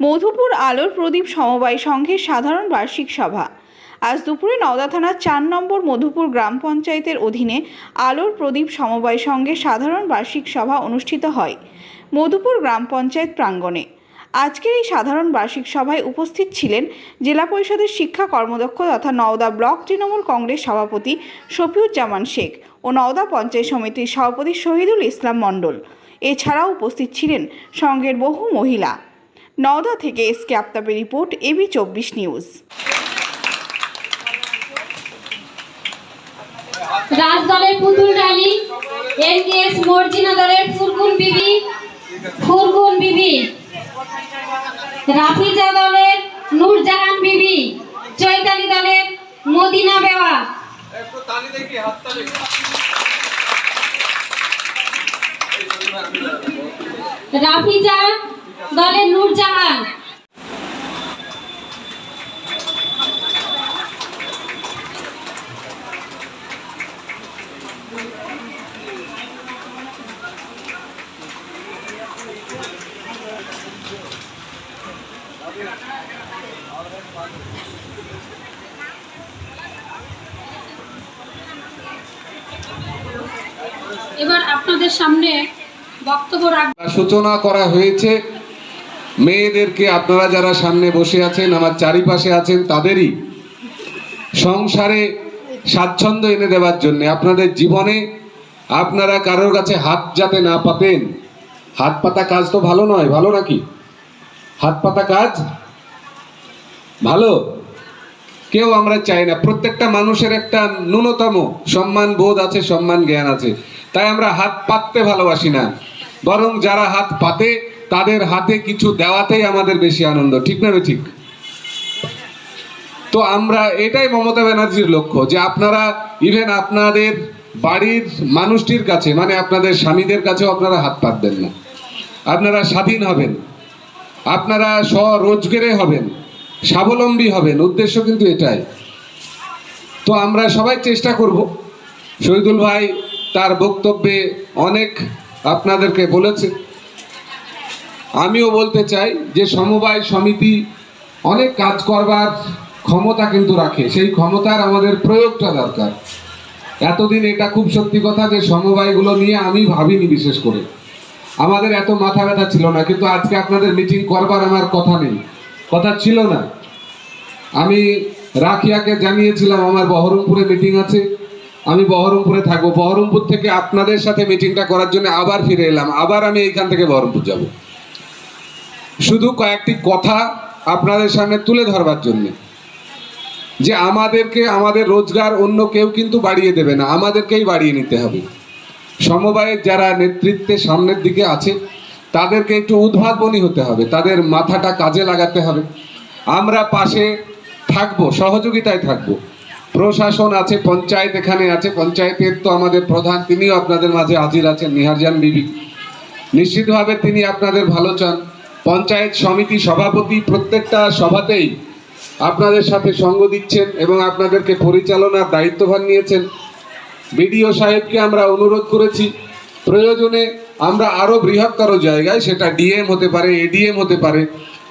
মধুপুর আলোর প্রদীপ সমবায় সংঘের সাধারণ বার্ষিক সভা। আজ দুপুরে নওদা থানার চার নম্বর মধুপুর গ্রাম পঞ্চায়েতের অধীনে আলোর প্রদীপ সমবায় সংঘের সাধারণ বার্ষিক সভা অনুষ্ঠিত হয় মধুপুর গ্রাম পঞ্চায়েত প্রাঙ্গণে। আজকের এই সাধারণ বার্ষিক সভায় উপস্থিত ছিলেন জেলা পরিষদের শিক্ষা কর্মদক্ষ তথা নওদা ব্লক তৃণমূল কংগ্রেস সভাপতি শফিউজ্জামান শেখ ও নওদা পঞ্চায়েত সমিতির সভাপতি শহীদুল ইসলাম মণ্ডল। এছাড়াও উপস্থিত ছিলেন সঙ্গের বহু মহিলা। নওদা থেকে এস কে আফতাবের রিপোর্ট এবি চব্বিশ নিউজ। রাজ দলের পুতুল ডালি এনকেএস মর্জিনা দলের ফুরগুন বিবি ফুরগুন বিবি। রাফিজা দলের নূরজাহান বিবি চৈতালি দলের মদিনা বেওয়া। একটু তালি দেখি হাত তালি রাফিজা দলের নূরজাহান। এবার আপনাদের সামনে সূচনা করা হয়েছে। মেয়েদেরকে আপনারা যারা সামনে বসে আছেন, আমার চারিপাশে আছেন, তাদেরই সংসারে স্বাচ্ছন্দ্য এনে দেওয়ার জন্য আপনাদের জীবনে আপনারা কারোর কাছে হাত যাতে না পাতেন। হাত পাতা কাজ তো ভালো নয়, ভালো নাকি? হাত পাতা কাজ ভালো? কেউ আমরা চাই না। প্রত্যেকটা মানুষের একটা ন্যূনতম সম্মান বোধ আছে, সম্মান জ্ঞান আছে। তাই আমরা হাত পাততে ভালোবাসি না। বরং যারা হাত পাতে, তাদের হাতে কিছু দেওয়াতেই আমাদের বেশি আনন্দ। ঠিক না ঠিক? তো আমরা এটাই মমতা ব্যানার্জির লক্ষ্য, যে আপনারা ইভেন আপনাদের বাড়ির মানুষটির কাছে মানে আপনাদের স্বামীদের কাছেও আপনারা হাত পাতবেন না। আপনারা স্বাধীন হবেন। আপনারা স্বরোজগারে হবেন। স্বাবলম্বী হবেন। উদ্দেশ্য কিন্তু এটাই। তো আমরা সবাই চেষ্টা করব। শহীদুল ভাই তার বক্তব্যে অনেক আপনাদেরকে বলেছে। আমিও বলতে চাই যে সমবায় সমিতি অনেক কাজ করবার ক্ষমতা কিন্তু রাখে। সেই ক্ষমতার আমাদের প্রয়োগটা দরকার। এতদিন এটা খুব সত্যি কথা যে সমবায়গুলো নিয়ে আমি ভাবিনি বিশেষ করে। আমাদের এত মাথা ব্যথা ছিল না, কিন্তু আজকে আপনাদের মিটিং করবার আমার কথা নেই। কথা ছিল না। আমি রাখিয়াকে জানিয়েছিলাম, আমার বহরমপুরে মিটিং আছে। আমি বহরমপুরে থাকব। বহরমপুর থেকে আপনাদের সাথে মিটিংটা করার জন্য আবার ফিরে এলাম। আবার আমি এইখান থেকে বহরমপুর যাব। শুধু কয়েকটি কথা আপনাদের সামনে তুলে ধরবার জন্যে। যে আমাদেরকে, আমাদের রোজগার অন্য কেউ কিন্তু বাড়িয়ে দেবে না। আমাদেরকেই বাড়িয়ে নিতে হবে। সমবায়ের যারা নেতৃত্বে সামনের দিকে আছে, তাদেরকে একটু উদ্ভাবনী হতে হবে। তাদের মাথাটা কাজে লাগাতে হবে। আমরা পাশে থাকব, সহযোগিতায় থাকব। প্রশাসন আছে, পঞ্চায়েত এখানে আছে, পঞ্চায়েতের তো আমাদের প্রধান, তিনিও আপনাদের মাঝে হাজির আছেন, নিহারজান বিবি। নিশ্চিতভাবে তিনি আপনাদের ভালো চান। পঞ্চায়েত সমিতি সভাপতি প্রত্যেকটা সভাতেই আপনাদের সাথে সঙ্গ দিচ্ছেন এবং আপনাদেরকে পরিচালনার দায়িত্বভার নিয়েছেন। বিডিও সাহেবকে আমরা অনুরোধ করেছি, প্রয়োজনে আমরা আরও বৃহত্তর জায়গায় সেটা ডিএম হতে পারে, এডিএম হতে পারে,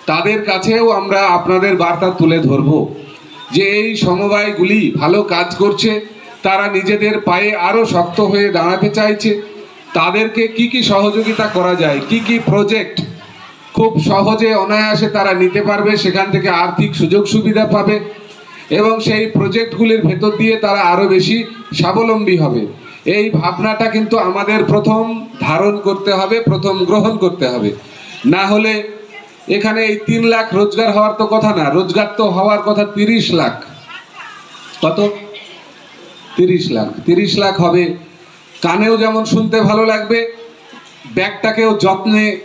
তাদের কাছেও আমরা আপনাদের বার্তা তুলে ধরব। যে এই সমবায়গুলি ভালো কাজ করছে, তারা নিজেদের পায়ে আরও শক্ত হয়ে দাঁড়াতে চাইছে। তাদেরকে কি কি সহযোগিতা করা যায়, কি কি প্রজেক্ট খুব সহজে অনায়াসে তারা নিতে পারবে, সেখান থেকে আর্থিক সুযোগ সুবিধা পাবে এবং সেই প্রজেক্টগুলির ভেতর দিয়ে তারা আরও বেশি স্বাবলম্বী হবে। এই ভাবনাটা কিন্তু আমাদের প্রথম ধারণ করতে হবে, প্রথম গ্রহণ করতে হবে। না হলে এখানে এই তিন লাখ রোজগার হওয়ার তো কথা না, রোজগার তো হওয়ার কথা তিরিশ লাখ। কত? তিরিশ লাখ। তিরিশ লাখ হবে। কানেও যেমন শুনতে ভালো লাগবে, ব্যাগটাকেও যত্নে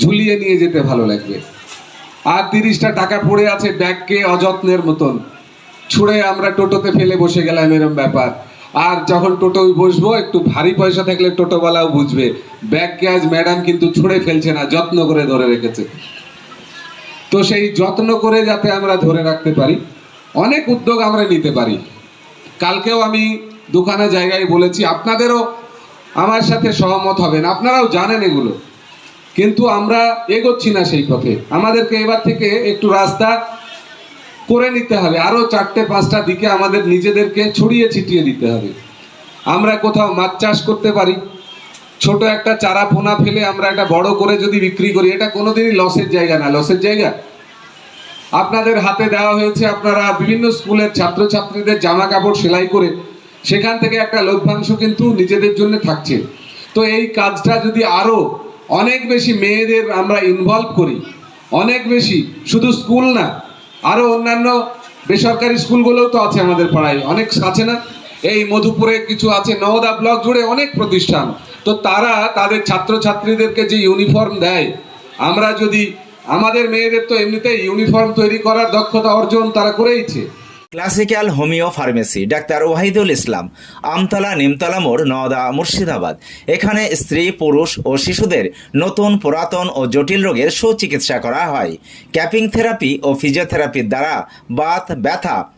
ঝুলিয়ে নিয়ে যেতে ভালো লাগবে। আর তিরিশটা টাকা পড়ে আছে ব্যাগকে অযত্নের মতন। ছুঁড়ে আমরা টোটোতে ফেলে বসে গেলাম, এরম ব্যাপার। আর যখন টোটোয় বসবো, একটু ভারী পয়সা থাকলে টোটোওয়ালাও বুঝবে, ব্যাগকে আজ ম্যাডাম কিন্তু ছুঁড়ে ফেলছে না, যত্ন করে ধরে রেখেছে। তো সেই যত্ন করে যাতে আমরা ধরে রাখতে পারি, অনেক উদ্যোগ আমরা নিতে পারি। কালকেও আমি দোকানে জায়গায় বলেছি, আপনাদেরও আমার সাথে সহমত হবেন, আপনারাও জানেন এগুলো। কিন্তু আমরা এগোচ্ছি না সেই পথে। আমাদেরকে এবার থেকে একটু রাস্তা করে নিতে হবে। আরও চারটে, পাঁচটা দিকে আমাদের নিজেদেরকে ছড়িয়ে ছিটিয়ে দিতে হবে। আমরা কোথাও মাছ চাষ করতে পারি ছোট একটা চারা পোনা ফেলে আমরা একটা বড় করে যদি বিক্রি করি, এটা কোনোদিনই লসের জায়গা না। লসের জায়গা? আপনাদের হাতে দেওয়া হয়েছে আপনারা বিভিন্ন স্কুলের ছাত্রছাত্রীদের জামা কাপড় সেলাই করে সেখান থেকে একটা লভ্যাংশ কিন্তু নিজেদের জন্য থাকছে। তো এই কাজটা যদি আরও অনেক বেশি মেয়েদের আমরা ইনভলভ করি, অনেক বেশি, শুধু স্কুল না, আরও অন্যান্য বেসরকারি স্কুলগুলোও তো আছে আমাদের পাড়ায়, অনেক আছে না? এই মধুপুরে কিছু আছে, নওদা ব্লক জুড়ে অনেক প্রতিষ্ঠান। তো তারা তাদের ছাত্রছাত্রীদেরকে যে ইউনিফর্ম দেয়, আমরা যদি আমাদের মেয়েদের তো এমনিতেই ইউনিফর্ম তৈরি করার দক্ষতা অর্জন তারা করেইছে। Classical homeo pharmacy doctor Wahidul Islam, Amtala Nimtala মোড়, নওদা, মুর্শিদাবাদ। এখানে স্ত্রী, পুরুষ ও শিশুদের নতুন, পুরাতন ও জটিল রোগের সুচিকিৎসা করা হয়। ক্যাপিং থেরাপি ও ফিজিওথেরাপির দ্বারা বাত, ব্যথা